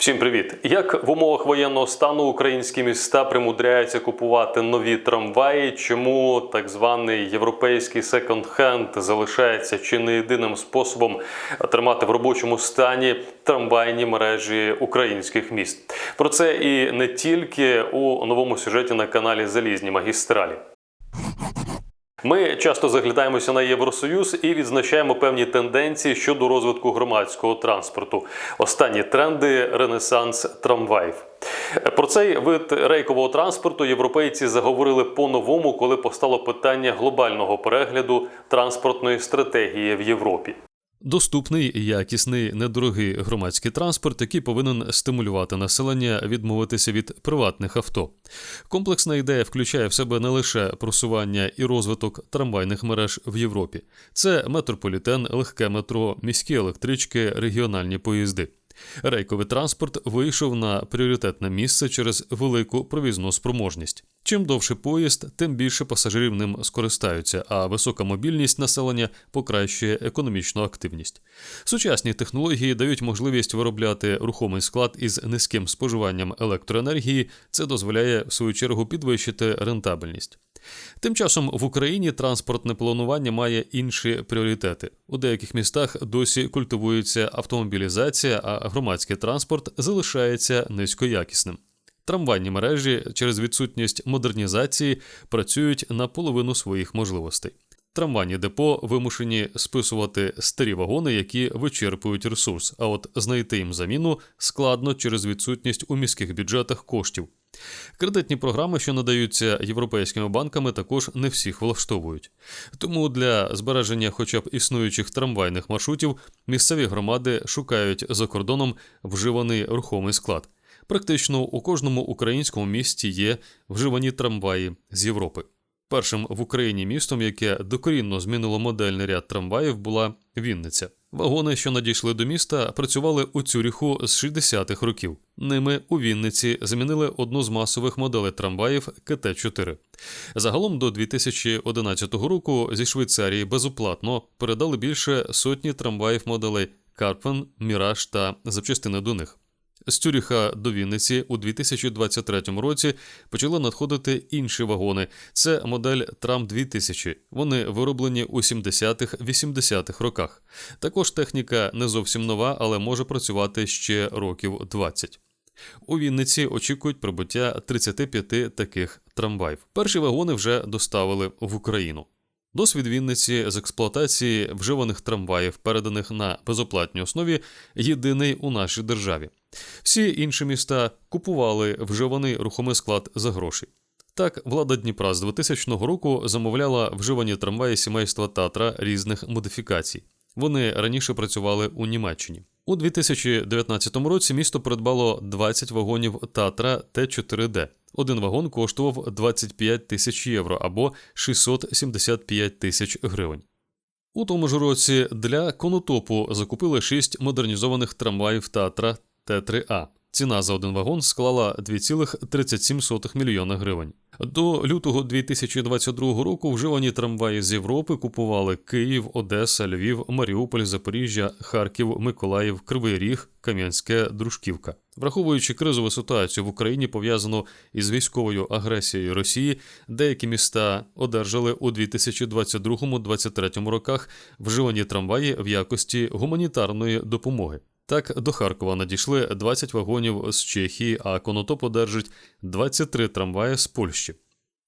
Всім привіт! Як в умовах воєнного стану українські міста примудряються купувати нові трамваї? Чому так званий європейський секонд-хенд залишається чи не єдиним способом тримати в робочому стані трамвайні мережі українських міст? Про це і не тільки у новому сюжеті на каналі Залізні магістралі. Ми часто заглядаємося на Євросоюз і відзначаємо певні тенденції щодо розвитку громадського транспорту. Останні тренди ренесанс трамваїв. Про цей вид рейкового транспорту європейці заговорили по-новому, коли постало питання глобального перегляду транспортної стратегії в Європі. Доступний, якісний, недорогий громадський транспорт, який повинен стимулювати населення відмовитися від приватних авто. Комплексна ідея включає в себе не лише просування і розвиток трамвайних мереж в Європі, це метрополітен, легке метро, міські електрички, регіональні поїзди. Рейковий транспорт вийшов на пріоритетне місце через велику провізну спроможність. Чим довше поїзд, тим більше пасажирів ним скористаються, а висока мобільність населення покращує економічну активність. Сучасні технології дають можливість виробляти рухомий склад із низьким споживанням електроенергії. Це дозволяє в свою чергу підвищити рентабельність. Тим часом в Україні транспортне планування має інші пріоритети. У деяких містах досі культивується автомобілізація, а громадський транспорт залишається низькоякісним. Трамвайні мережі через відсутність модернізації працюють на половину своїх можливостей. Трамвайні депо вимушені списувати старі вагони, які вичерпують ресурс, а от знайти їм заміну складно через відсутність у міських бюджетах коштів. Кредитні програми, що надаються європейськими банками, також не всіх влаштовують. Тому для збереження хоча б існуючих трамвайних маршрутів місцеві громади шукають за кордоном вживаний рухомий склад. Практично у кожному українському місті є вживані трамваї з Європи. Першим в Україні містом, яке докорінно змінило модельний ряд трамваїв, була Вінниця. Вагони, що надійшли до міста, працювали у Цюріху з 60-х років. Ними у Вінниці замінили одну з масових моделей трамваїв КТ-4. Загалом до 2011 року зі Швейцарії безоплатно передали більше сотні трамваїв моделей Карпен, Міраж та запчастини до них. З Цюріха до Вінниці у 2023 році почали надходити інші вагони. Це модель Трам 2000. Вони вироблені у 70-х-80-х роках. Також техніка не зовсім нова, але може працювати ще років 20. У Вінниці очікують прибуття 35 таких трамваїв. Перші вагони вже доставили в Україну. Досвід Вінниці з експлуатації вживаних трамваїв, переданих на безоплатній основі, єдиний у нашій державі. Всі інші міста купували вживаний рухомий склад за гроші. Так, влада Дніпра з 2000 року замовляла вживані трамваї сімейства Татра різних модифікацій. Вони раніше працювали у Німеччині. У 2019 році місто придбало 20 вагонів Татра Т4Д. Один вагон коштував 25 тисяч євро або 675 тисяч гривень. У тому ж році для конотопу закупили 6 модернізованих трамваїв Татра Т3А. Ціна за один вагон склала 2,37 мільйона гривень. До лютого 2022 року вживані трамваї з Європи купували Київ, Одеса, Львів, Маріуполь, Запоріжжя, Харків, Миколаїв, Кривий Ріг, Кам'янське, Дружківка. Враховуючи кризову ситуацію в Україні, пов'язану із військовою агресією Росії, деякі міста одержали у 2022-2023 роках вживані трамваї в якості гуманітарної допомоги. Так, до Харкова надійшли 20 вагонів з Чехії, а Конотоп одержить 23 трамваї з Польщі.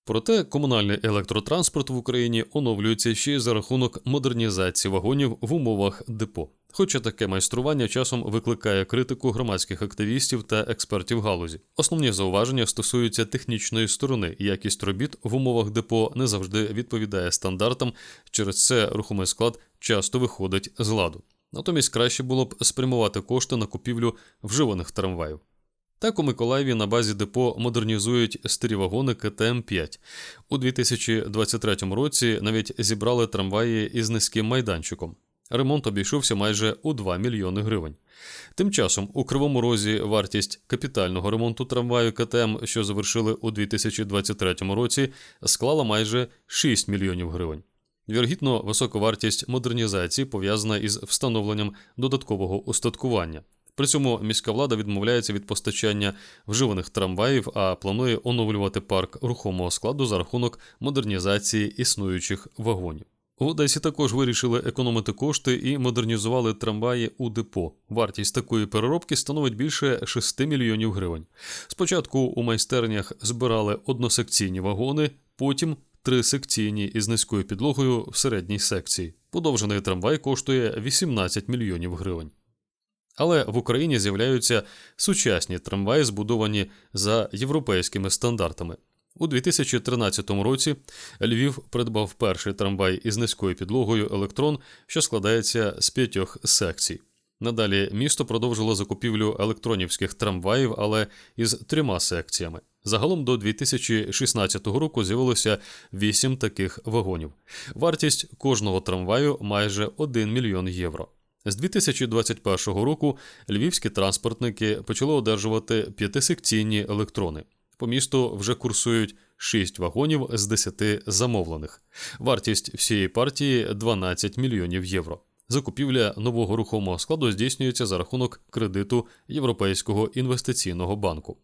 Проте комунальний електротранспорт в Україні оновлюється ще й за рахунок модернізації вагонів в умовах депо. Хоча таке майстрування часом викликає критику громадських активістів та експертів галузі. Основні зауваження стосуються технічної сторони. Якість робіт в умовах депо не завжди відповідає стандартам, через це рухомий склад часто виходить з ладу. Натомість краще було б спрямувати кошти на купівлю вживаних трамваїв. Так у Миколаєві на базі депо модернізують старі вагони КТМ-5. У 2023 році навіть зібрали трамваї із низьким майданчиком. Ремонт обійшовся майже у 2 мільйони гривень. Тим часом у Кривому Розі вартість капітального ремонту трамваю КТМ, що завершили у 2023 році, склала майже 6 мільйонів гривень. Вірогідно, висока вартість модернізації пов'язана із встановленням додаткового устаткування. При цьому міська влада відмовляється від постачання вживаних трамваїв, а планує оновлювати парк рухомого складу за рахунок модернізації існуючих вагонів. В Одесі також вирішили економити кошти і модернізували трамваї у депо. Вартість такої переробки становить більше 6 мільйонів гривень. Спочатку у майстернях збирали односекційні вагони, потім трисекційні із низькою підлогою в середній секції. Подовжений трамвай коштує 18 мільйонів гривень. Але в Україні з'являються сучасні трамваї, збудовані за європейськими стандартами. У 2013 році Львів придбав перший трамвай із низькою підлогою електрон, що складається з п'ятьох секцій. Надалі місто продовжило закупівлю електронівських трамваїв, але із трьома секціями. Загалом до 2016 року з'явилося вісім таких вагонів. Вартість кожного трамваю майже 1 мільйон євро. З 2021 року львівські транспортники почали одержувати п'ятисекційні електрони. По місту вже курсують 6 вагонів з 10 замовлених. Вартість всієї партії 12 мільйонів євро. Закупівля нового рухомого складу здійснюється за рахунок кредиту Європейського інвестиційного банку.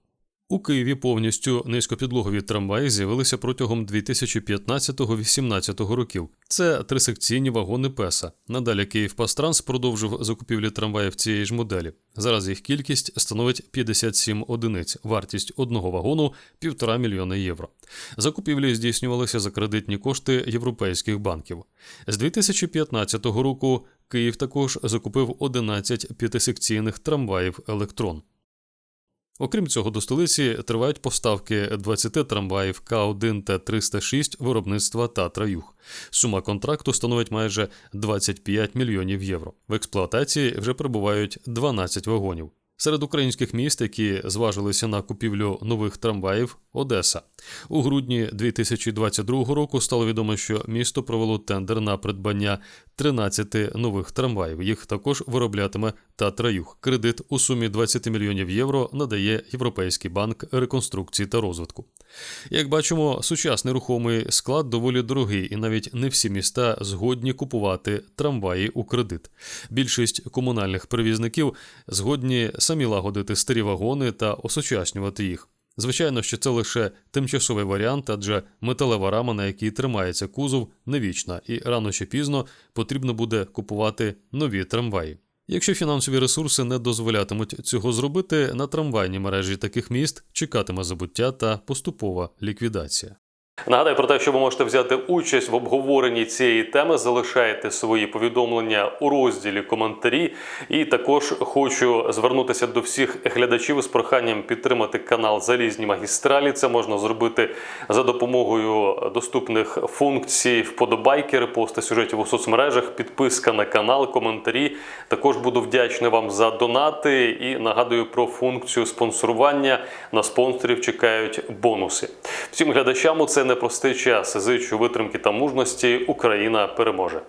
У Києві повністю низькопідлогові трамваї з'явилися протягом 2015-18 років. Це трисекційні вагони ПЕСА. Надалі Київпастранс продовжив закупівлі трамваїв цієї ж моделі. Зараз їх кількість становить 57 одиниць, вартість одного вагону півтора мільйона євро. Закупівлі здійснювалися за кредитні кошти європейських банків. З 2015 року Київ також закупив 11 п'ятисекційних трамваїв електрон. Окрім цього, до столиці тривають поставки 20 трамваїв К1 Т-306 виробництва Татра Юг. Сума контракту становить майже 25 мільйонів євро. В експлуатації вже перебувають 12 вагонів. Серед українських міст, які зважилися на купівлю нових трамваїв, Одеса. У грудні 2022 року стало відомо, що місто провело тендер на придбання 13 нових трамваїв. Їх також вироблятиме Татра-Юг. Кредит у сумі 20 мільйонів євро надає Європейський банк реконструкції та розвитку. Як бачимо, сучасний рухомий склад доволі дорогий, і навіть не всі міста згодні купувати трамваї у кредит. Більшість комунальних перевізників згодні самі лагодити старі вагони та осучаснювати їх. Звичайно, що це лише тимчасовий варіант, адже металева рама, на якій тримається кузов, не вічна, і рано чи пізно потрібно буде купувати нові трамваї. Якщо фінансові ресурси не дозволятимуть цього зробити, на трамвайній мережі таких міст чекатиме забуття та поступова ліквідація. Нагадаю про те, що ви можете взяти участь в обговоренні цієї теми. Залишайте свої повідомлення у розділі коментарі. І також хочу звернутися до всіх глядачів з проханням підтримати канал Залізні магістралі. Це можна зробити за допомогою доступних функцій вподобайки, репости сюжетів у соцмережах, підписка на канал, коментарі. Також буду вдячний вам за донати і нагадую про функцію спонсорування. На спонсорів чекають бонуси. Всім глядачам це непростий час. Зичу витримки та мужності. Україна переможе.